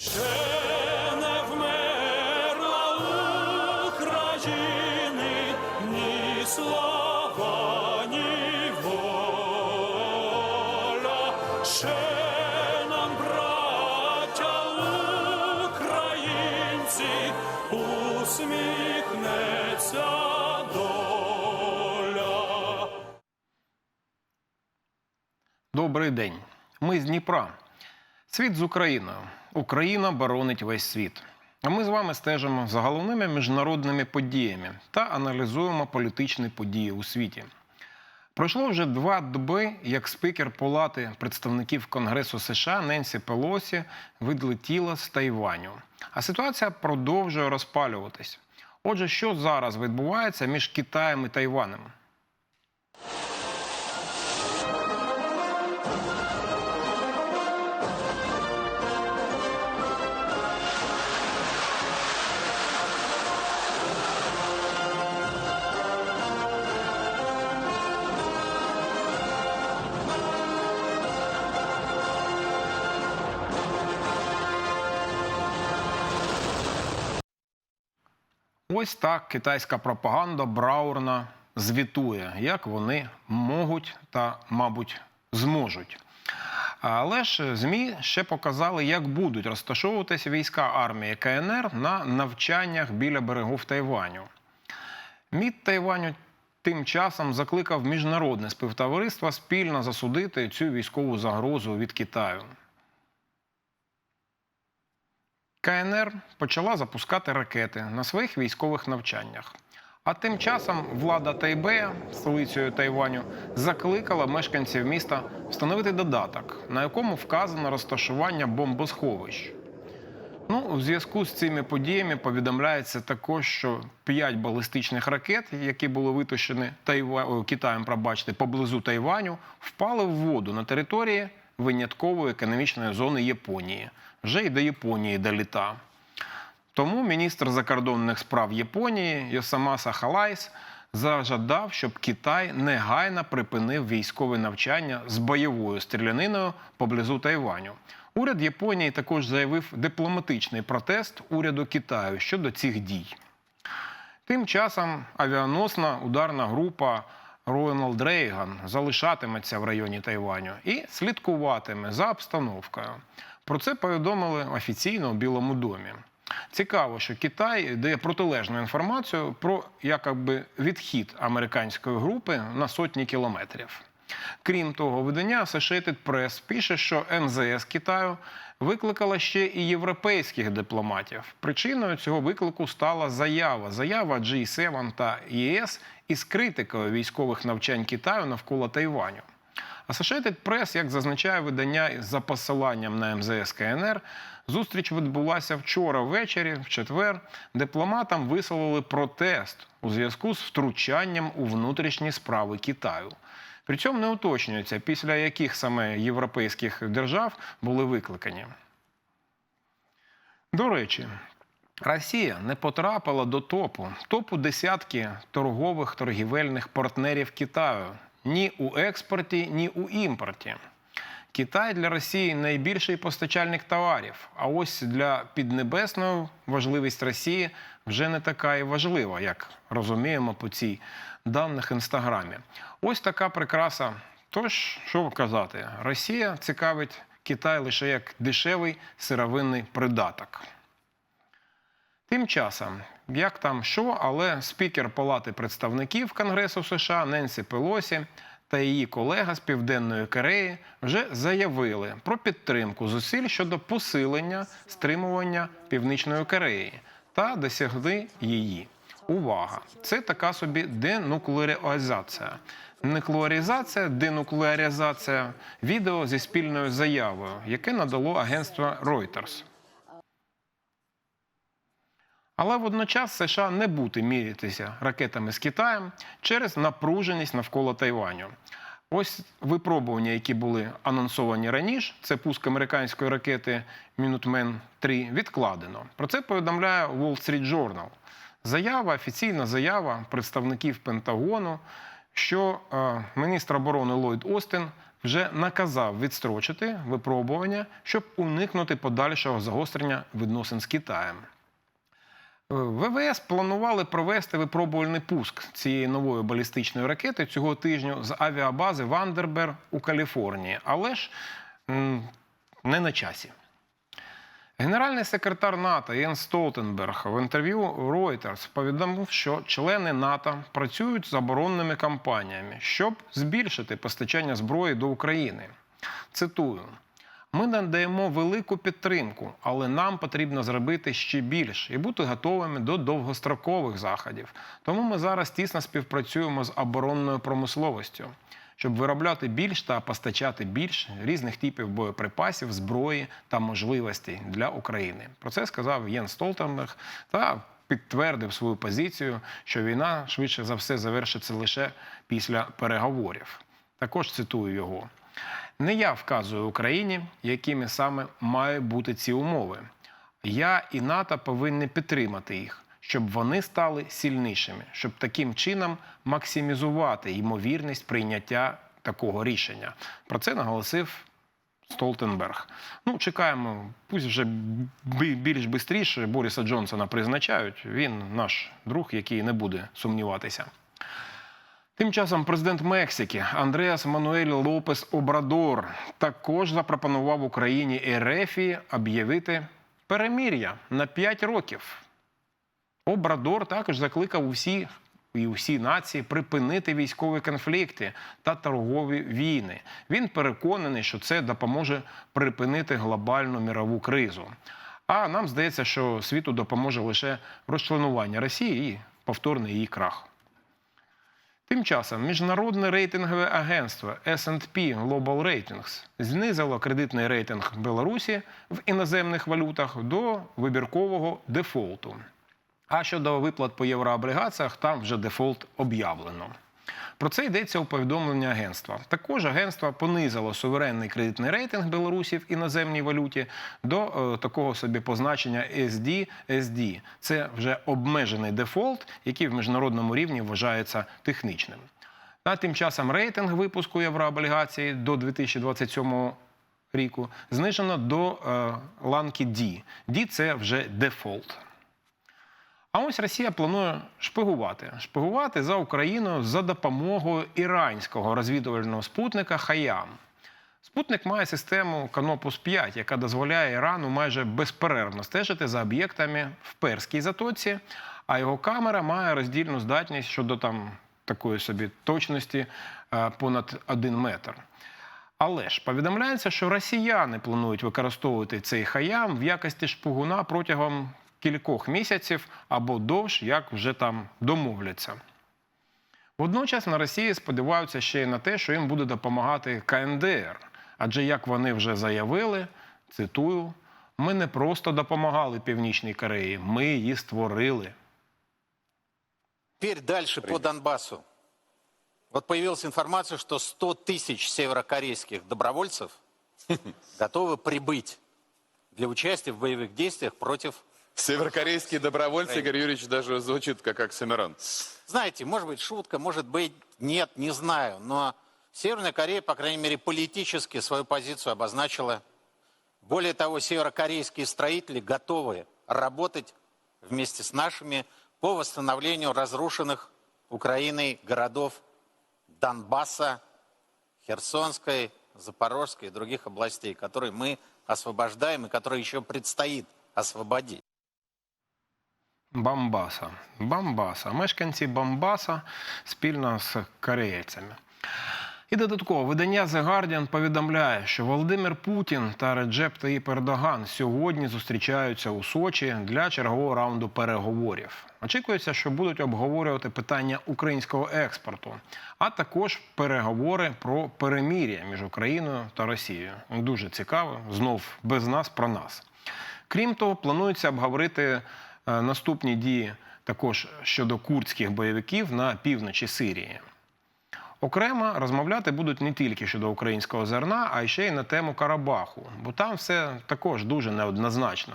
Ще не вмерла ні слава. Ще нам, браття українці, усміхнеться. Добрий день. Ми з Дніпра. Світ з Україною. Україна боронить весь світ. А ми з вами стежимо за головними міжнародними подіями та аналізуємо політичні події у світі. Пройшло вже два доби, як спікер Палати представників Конгресу США Ненсі Пелосі відлетіла з Тайваню. А ситуація продовжує розпалюватись. Отже, що зараз відбувається між Китаєм і Тайванем? Ось так китайська пропаганда Браурна звітує, як вони можуть та, мабуть, зможуть. Але ж ЗМІ ще показали, як будуть розташовуватися війська армії КНР на навчаннях біля берегів Тайваню. МІД Тайваню тим часом закликав міжнародне співтовариство спільно засудити цю військову загрозу від Китаю. КНР почала запускати ракети на своїх військових навчаннях. А тим часом влада Тайбея, столицею Тайваню, закликала мешканців міста встановити додаток, на якому вказано розташування бомбосховищ. Ну, у зв'язку з цими подіями повідомляється також, що п'ять балістичних ракет, які були витощені Тайва... Китаєм, пробачте, поблизу Тайваню, впали в воду на території виняткової економічної зони Японії. Вже й до Японії доліта. Тому міністр закордонних справ Японії Йосамаса Халайс зажадав, щоб Китай негайно припинив військове навчання з бойовою стріляниною поблизу Тайваню. Уряд Японії також заявив дипломатичний протест уряду Китаю щодо цих дій. Тим часом авіаносна ударна група Рональд Рейган залишатиметься в районі Тайваню і слідкуватиме за обстановкою. Про це повідомили офіційно у Білому домі. Цікаво, що Китай дає протилежну інформацію про якоби відхід американської групи на сотні кілометрів. Крім того, видання Associated Press пише, що МЗС Китаю викликала ще і європейських дипломатів. Причиною цього виклику стала заява. Заява G7 та ЄС із критикою військових навчань Китаю навколо Тайваню. Associated Press, як зазначає видання за посиланням на МЗС КНР, зустріч відбулася вчора ввечері, в четвер. Дипломатам висловили протест у зв'язку з втручанням у внутрішні справи Китаю. При цьому не уточнюється, після яких саме європейських держав були викликані. До речі, Росія не потрапила до топу, топу десятки торгових торгівельних партнерів Китаю ні у експорті, ні у імпорті. Китай для Росії найбільший постачальник товарів. А ось для Піднебесної важливість Росії вже не така і важлива, як розуміємо по цій даних інстаграмі. Ось така прикраса. Тож, що казати, Росія цікавить Китай лише як дешевий сировинний придаток. Тим часом, як там що, але спікер Палати представників Конгресу США Ненсі Пелосі та її колега з Південної Кореї вже заявили про підтримку зусиль щодо посилення стримування Північної Кореї та досягли її. Увага! Це така собі денуклеаризація. Нуклеаризація, денуклеаризація відео зі спільною заявою, яке надало агентство Reuters. Але водночас США не бути мірятися ракетами з Китаєм через напруженість навколо Тайваню. Ось випробування, які були анонсовані раніше, це пуск американської ракети Minuteman 3 відкладено. Про це повідомляє Wall Street Journal. Заява, офіційна заява представників Пентагону, що е, міністр оборони Ллойд Остін вже наказав відстрочити випробування, щоб уникнути подальшого загострення відносин з Китаєм. ВВС планували провести випробувальний пуск цієї нової балістичної ракети цього тижня з авіабази Вандербер у Каліфорнії, але ж не на часі. Генеральний секретар НАТО Єн Столтенберг в інтерв'ю Reuters повідомив, що члени НАТО працюють з оборонними кампаніями, щоб збільшити постачання зброї до України. Цитую. Ми надаємо велику підтримку, але нам потрібно зробити ще більше і бути готовими до довгострокових заходів. Тому ми зараз тісно співпрацюємо з оборонною промисловістю, щоб виробляти більш та постачати більш різних типів боєприпасів, зброї та можливостей для України. Про це сказав Єн Столтенберг та підтвердив свою позицію, що війна швидше за все завершиться лише після переговорів. Також цитую його. Не я вказую Україні, якими саме мають бути ці умови. Я і НАТО повинні підтримати їх, щоб вони стали сильнішими, щоб таким чином максимізувати ймовірність прийняття такого рішення. Про це наголосив Столтенберг. Ну, чекаємо, пусть вже бі- більш швидше Бориса Джонсона призначають. Він наш друг, який не буде сумніватися. Тим часом президент Мексики Андреас Мануель Лопес Обрадор також запропонував Україні і Рефі об'явити перемір'я на 5 років. Обрадор також закликав усі і усі нації припинити військові конфлікти та торгові війни. Він переконаний, що це допоможе припинити глобальну мірову кризу. А нам здається, що світу допоможе лише розчленування Росії і повторний її крах. Тим часом міжнародне рейтингове агентство S&P Global Ratings знизило кредитний рейтинг Білорусі в іноземних валютах до вибіркового дефолту. А щодо виплат по єврооблігаціях, там вже дефолт об'явлено. Про це йдеться у повідомленні агентства. Також агентство понизило суверенний кредитний рейтинг Білорусі в іноземній валюті до е, такого собі позначення SD SD. Це вже обмежений дефолт, який в міжнародному рівні вважається технічним. А тим часом рейтинг випуску єврооблігацій до 2027 ріку знижено до е, ланки D. D – це вже дефолт. А ось Росія планує шпигувати. Шпигувати за Україною за допомогою іранського розвідувального спутника Хаям. Спутник має систему Канопус 5, яка дозволяє Ірану майже безперервно стежити за об'єктами в Перській затоці, а його камера має роздільну здатність щодо там такої собі точності е, понад 1 метр. Але ж повідомляється, що росіяни планують використовувати цей хаям в якості шпигуна протягом кількох місяців або довш, як вже там домовляться. Водночас на Росії сподіваються ще й на те, що їм буде допомагати КНДР. Адже, як вони вже заявили, цитую, ми не просто допомагали Північній Кореї, ми її створили. Теперь дальше по Донбассу. Вот появилась информация, что 100 тысяч северокорейских добровольцев готовы прибыть для участия в боевых действиях против... Северокорейские добровольцы, Игорь Юрьевич, даже звучит как Оксимирон. Знаете, может быть шутка, может быть нет, не знаю, но Северная Корея, по крайней мере, политически свою позицию обозначила. Более того, северокорейские строители готовы работать вместе с нашими по восстановлению разрушенных Украиной городов Донбасса, Херсонской, Запорожской и других областей, которые мы освобождаем и которые еще предстоит освободить. Бамбаса. Бамбаса. Мешканці Бамбаса спільно з корейцями. І додатково видання The Guardian повідомляє, що Володимир Путін та Реджеп Таїп Ердоган сьогодні зустрічаються у Сочі для чергового раунду переговорів. Очікується, що будуть обговорювати питання українського експорту, а також переговори про перемір'я між Україною та Росією. Дуже цікаво, знов без нас про нас. Крім того, планується обговорити наступні дії також щодо курдських бойовиків на півночі Сирії. Окремо розмовляти будуть не тільки щодо українського зерна, а й ще й на тему Карабаху, бо там все також дуже неоднозначно.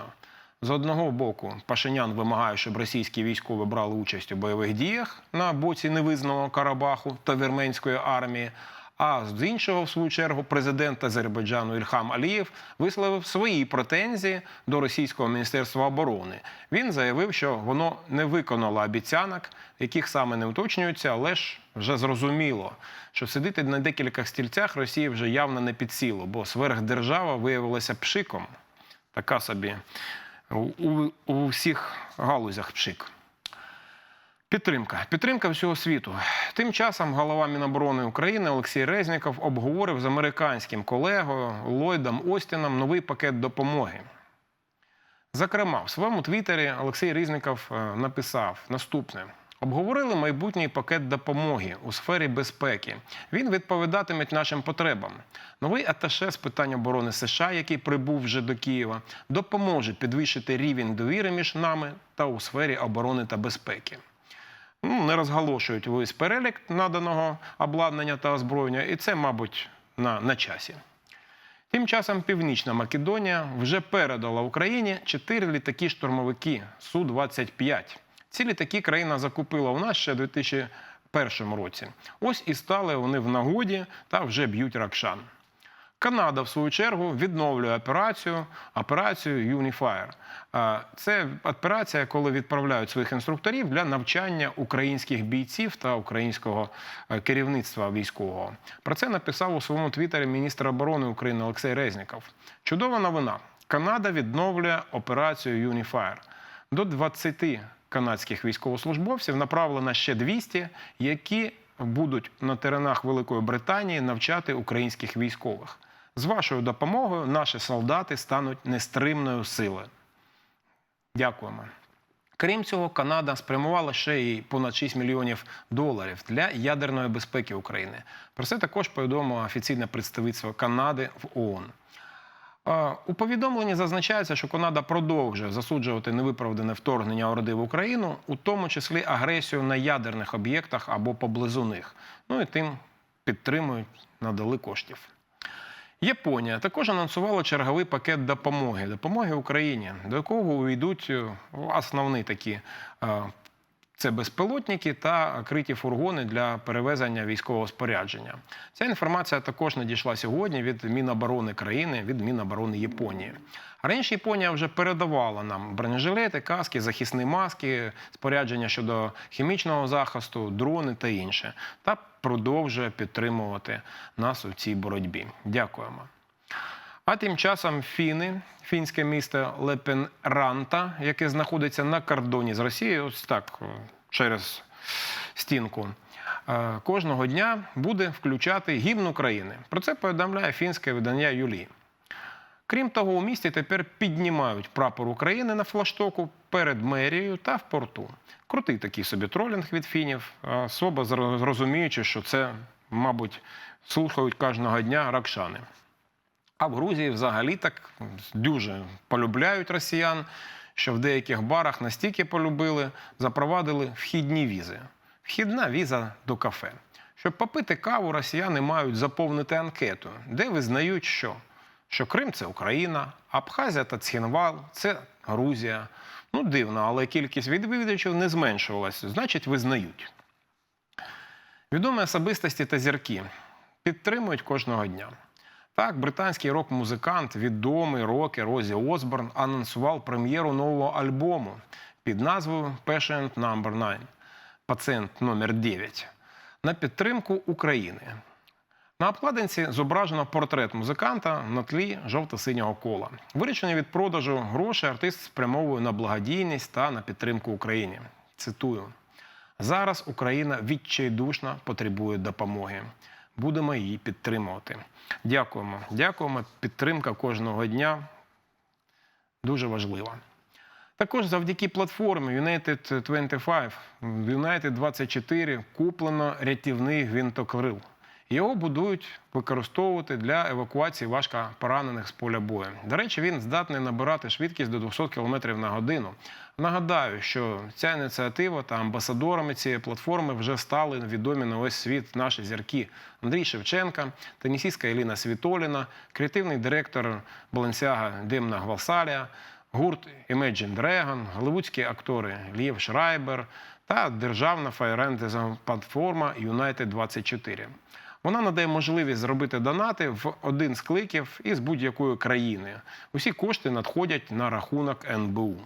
З одного боку, Пашинян вимагає, щоб російські військові брали участь у бойових діях на боці невизнаного Карабаху та вірменської армії. А з іншого, в свою чергу, президент Азербайджану Ільхам Алієв висловив свої претензії до російського міністерства оборони. Він заявив, що воно не виконало обіцянок, яких саме не уточнюються, але ж вже зрозуміло, що сидіти на декількох стільцях Росії вже явно не під силу, бо сверхдержава виявилася пшиком. Така собі у, у, у всіх галузях пшик. Підтримка. Підтримка всього світу. Тим часом голова Міноборони України Олексій Резніков обговорив з американським колегою Ллойдом Остіном новий пакет допомоги. Зокрема, в своєму твіттері Олексій Різніков е, написав наступне: обговорили майбутній пакет допомоги у сфері безпеки. Він відповідатиме нашим потребам. Новий аташе з питань оборони США, який прибув вже до Києва, допоможе підвищити рівень довіри між нами та у сфері оборони та безпеки. Ну, не розголошують весь перелік наданого обладнання та озброєння, і це, мабуть, на, на часі. Тим часом Північна Македонія вже передала Україні чотири літаки-штурмовики Су-25. Ці літаки країна закупила у нас ще у 2001 році. Ось і стали вони в нагоді та вже б'ють ракшан. Канада, в свою чергу, відновлює операцію операцію Unifier. Це операція, коли відправляють своїх інструкторів для навчання українських бійців та українського е, керівництва військового. Про це написав у своєму твіттері міністр оборони України Олексій Резніков. Чудова новина. Канада відновлює операцію Unifier. До 20 канадських військовослужбовців направлено ще 200, які будуть на теренах Великої Британії навчати українських військових. З вашою допомогою наші солдати стануть нестримною силою. Дякуємо. Крім цього, Канада спрямувала ще й понад 6 мільйонів доларів для ядерної безпеки України. Про це також повідомило офіційне представництво Канади в ООН. У повідомленні зазначається, що Канада продовжує засуджувати невиправдане вторгнення Орди в Україну, у тому числі агресію на ядерних об'єктах або поблизу них. Ну і тим підтримують, надали коштів. Японія також анонсувала черговий пакет допомоги. Допомоги Україні, до якого увійдуть е, основні такі е, це безпілотники та криті фургони для перевезення військового спорядження. Ця інформація також надійшла сьогодні від Міноборони країни, від Міноборони Японії. Раніше Японія вже передавала нам бронежилети, каски, захисні маски, спорядження щодо хімічного захисту, дрони та інше, та продовжує підтримувати нас у цій боротьбі. Дякуємо. А тим часом фіни, фінське місто Лепенранта, яке знаходиться на кордоні з Росією, ось так е, через стінку, е, кожного дня буде включати гімн України. Про це повідомляє фінське видання Юлі. Крім того, у місті тепер піднімають прапор України на флаштоку перед мерією та в порту. Крутий такий собі тролінг від фінів, особа зро- розуміючи, що це, мабуть, слухають кожного дня ракшани. А в Грузії взагалі так дуже полюбляють росіян, що в деяких барах настільки полюбили, запровадили вхідні візи. Вхідна віза до кафе. Щоб попити каву, росіяни мають заповнити анкету, де визнають, що, що Крим це Україна, Абхазія та Цхінвал це Грузія. Ну, дивно, але кількість відвідувачів не зменшувалася, значить, визнають. Відомі особистості та зірки підтримують кожного дня. Так, британський рок-музикант, відомий рокер Розі Осборн анонсував прем'єру нового альбому під назвою Patient No. 9 Пацієнт номер 9 на підтримку України. На обкладинці зображено портрет музиканта на тлі жовто-синього кола. Вирішення від продажу грошей артист спрямовує на благодійність та на підтримку України. Цитую: зараз Україна відчайдушно потребує допомоги. Будемо її підтримувати. Дякуємо. Дякуємо. Підтримка кожного дня дуже важлива. Також завдяки платформі United 25, United 24 куплено рятівний гвинтокрил. Його будують використовувати для евакуації важко поранених з поля бою. До речі, він здатний набирати швидкість до 200 км на годину. Нагадаю, що ця ініціатива та амбасадорами цієї платформи вже стали відомі на весь світ наші зірки Андрій Шевченка, тенісістка Еліна Світоліна, креативний директор Balenciaga Демна Гвалсалія, гурт Imagine Dragon, голливудські актори Лєв Шрайбер та державна фаєрендезна платформа United 24. Вона надає можливість зробити донати в один з кликів із будь-якої країни. Усі кошти надходять на рахунок НБУ.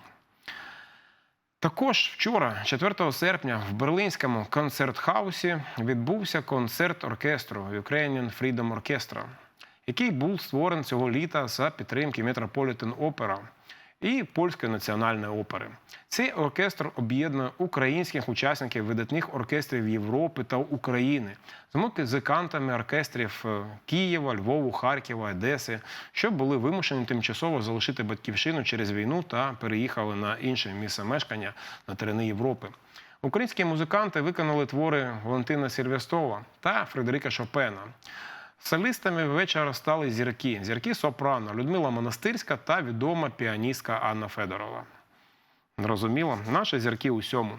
Також вчора, 4 серпня, в берлинському концертхаусі відбувся концерт оркестру Ukrainian Freedom Orchestra, який був створений цього літа за підтримки Metropolitan Opera і Польської національної опери. Цей оркестр об'єднує українських учасників видатних оркестрів Європи та України з музикантами оркестрів е, Києва, Львову, Харкова, Одеси, що були вимушені тимчасово залишити батьківщину через війну та переїхали на інше місце мешкання на терени Європи. Українські музиканти виконали твори Валентина Сільвестова та Фредерика Шопена. Солістами ввечері стали зірки, зірки сопрано Людмила Монастирська та відома піаністка Анна Федорова. Зрозуміло, наші зірки усьому.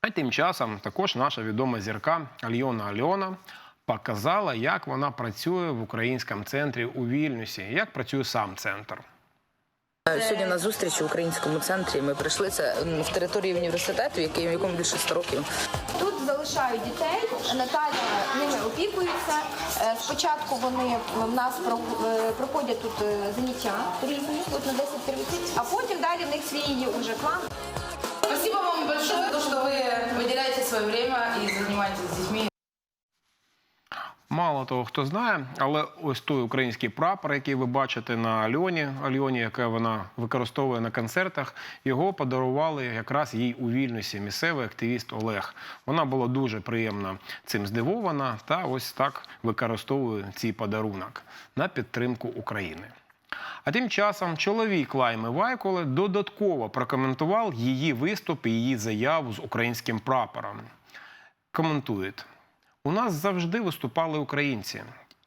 А тим часом також наша відома зірка Альона Альона показала, як вона працює в українському центрі у Вільнюсі, як працює сам центр. Сьогодні на зустріч в українському центрі ми прийшли це в території університету, який в якому більше 100 років. Тут залишають дітей, Наталя ними опікується. Е, Спочатку вони в нас е, проходять тут е, заняття різні, тут на 10-30, а потім далі в них свій є уже план. Спасибо вам большое, то, що ви виділяєте своє время і займаєтесь з дітьми. Мало того, хто знає, але ось той український прапор, який ви бачите на Альоні, Альоні, яке вона використовує на концертах, його подарували якраз їй у Вільнюсі місцевий активіст Олег. Вона була дуже приємно цим здивована та ось так використовує цей подарунок на підтримку України. А тим часом чоловік Лайми Вайколи додатково прокоментував її виступ і її заяву з українським прапором. Коментує. У нас завжди виступали українці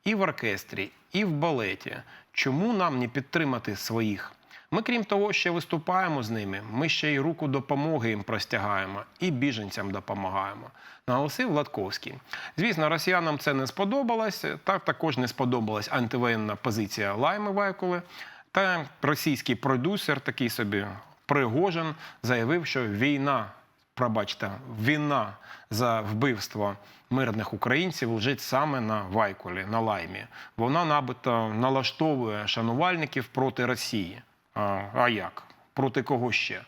і в оркестрі, і в балеті. Чому нам не підтримати своїх? Ми, крім того, ще виступаємо з ними. Ми ще й руку допомоги їм простягаємо і біженцям допомагаємо. Наголосив Латковський. Звісно, росіянам це не сподобалось. Так також не сподобалась антивоєнна позиція Лайми Вайкули. Та російський продюсер, такий собі Пригожин, заявив, що війна пробачте, вина за вбивство мирних українців лежить саме на Вайколі, на лаймі. Вона набито налаштовує шанувальників проти Росії. А, а як? Проти кого ще?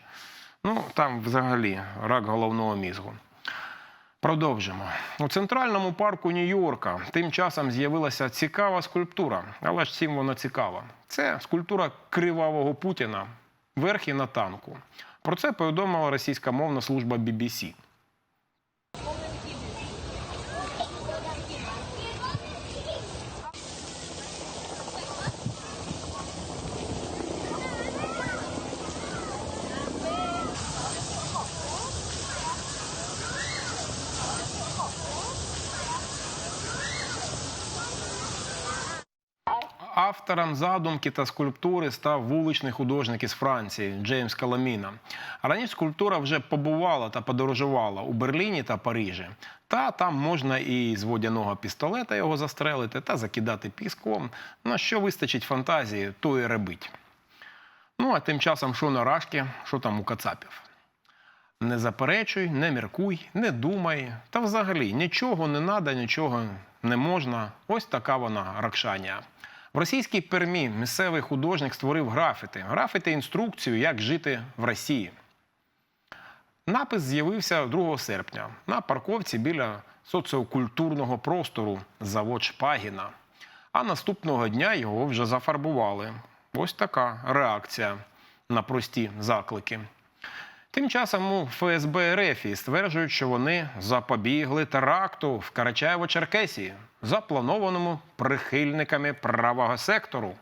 Ну, там взагалі рак головного мізгу. Продовжимо. У центральному парку Нью-Йорка тим часом з'явилася цікава скульптура. Але ж чим вона цікава? Це скульптура кривавого Путіна верхи на танку. Про це повідомила російськомовна служба BBC. Автором задумки та скульптури став вуличний художник із Франції Джеймс Каламіна. Раніше скульптура вже побувала та подорожувала у Берліні та Парижі. Та там можна і з водяного пістолета його застрелити та закидати піском. На що вистачить фантазії, то і робить. Ну а тим часом, що на рашки, що там у кацапів. Не заперечуй, не міркуй, не думай. Та взагалі нічого не надо, нічого не можна. Ось така вона Ракшанія. В російській Пермі місцевий художник створив графіти. Графіти інструкцію, як жити в Росії. Напис з'явився 2 серпня на парковці біля соціокультурного простору завод Шпагіна. А наступного дня його вже зафарбували. Ось така реакція на прості заклики. Тим часом у ФСБ РФ стверджують, що вони запобігли теракту в Карачаєво-Черкесії, запланованому прихильниками правого сектору.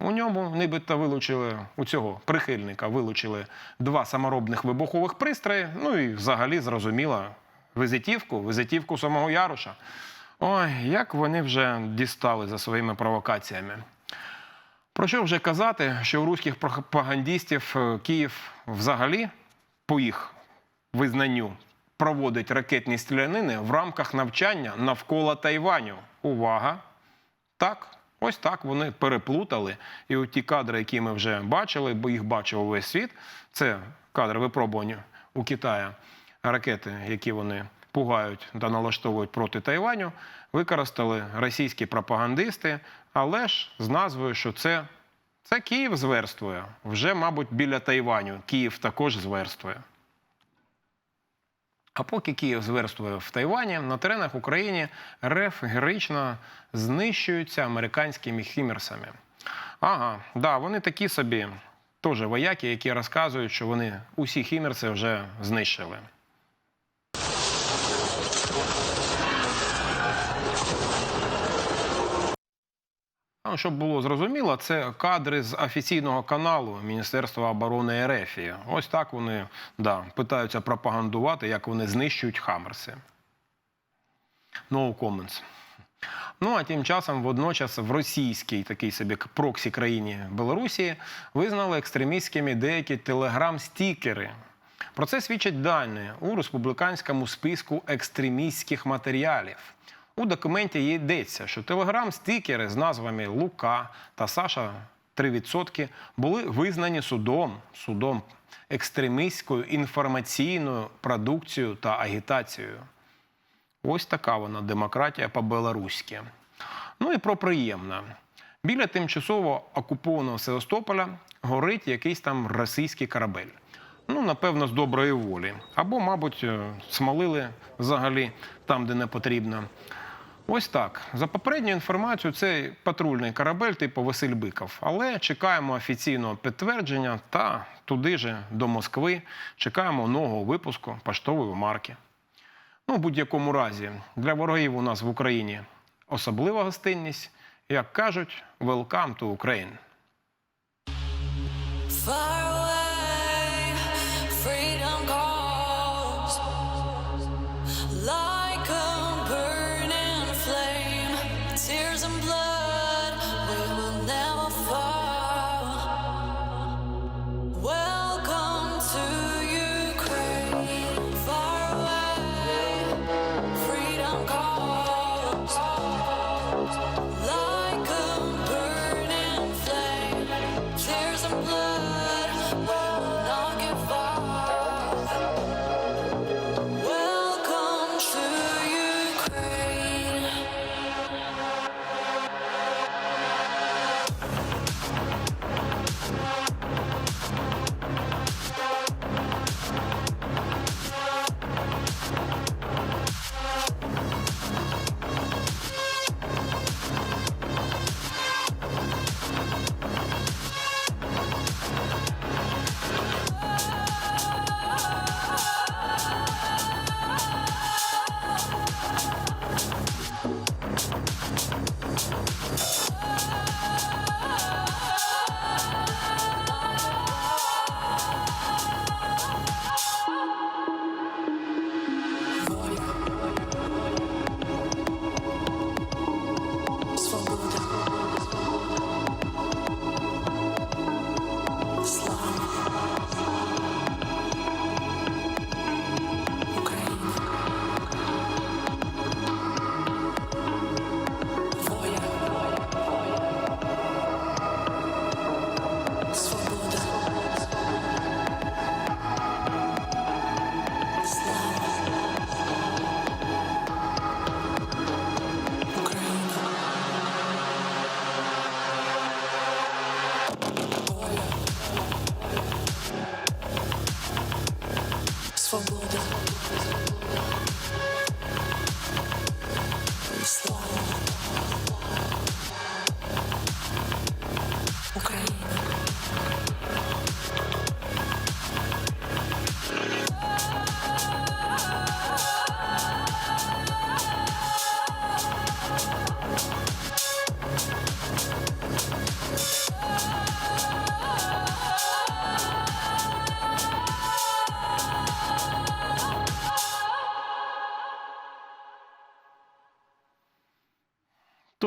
У ньому нібито вилучили у цього прихильника вилучили два саморобних вибухових пристрої. Ну і взагалі зрозуміло визитівку, визитівку самого Яруша. Ой, як вони вже дістали за своїми провокаціями. Про що вже казати, що у руських пропагандистів е, Київ взагалі, по їх визнанню, проводить ракетні стрілянини в рамках навчання навколо Тайваню. Увага! Так, ось так вони переплутали. І от ті кадри, які ми вже бачили, бо їх бачив увесь світ, це кадри випробування у Китаї, ракети, які вони пугають та налаштовують проти Тайваню, використали російські пропагандисти, але ж з назвою, що це, це Київ зверствує. Вже, мабуть, біля Тайваню. Київ також зверствує. А поки Київ зверствує в Тайвані, на теренах України РФ героїчно знищуються американськими хімерсами. Ага, да, вони такі собі теж вояки, які розказують, що вони усі хімерси вже знищили. Ну, щоб було зрозуміло, це кадри з офіційного каналу Міністерства оборони РФ. Ось так вони да, питаються пропагандувати, як вони знищують хамерси. No comments. Ну а тим часом водночас в російській такій собі проксі країні Білорусі визнали екстремістськими деякі телеграм-стікери. Про це свідчать дані у республіканському списку екстремістських матеріалів. У документі йдеться, що телеграм-стікери з назвами Лука та Саша 3% були визнані судом, судом екстремістською інформаційною продукцією та агітацією. Ось така вона демократія по-белоруськи. Ну і про приємне. Біля тимчасово окупованого Севастополя горить якийсь там російський корабель. Ну, напевно, з доброї волі. Або, мабуть, е, смолили взагалі там, де не потрібно. Ось так. За попередньою інформацією, це патрульний корабель типу Василь Биков. Але чекаємо офіційного підтвердження та туди же до Москви чекаємо нового випуску поштової марки. Ну, в будь-якому разі, для ворогів у нас в Україні особлива гостинність. Як кажуть, welcome to Ukraine.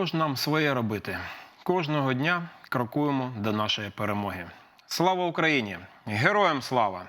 Тож нам своє робити. Кожного дня крокуємо до нашої перемоги. Слава Україні! Героям слава!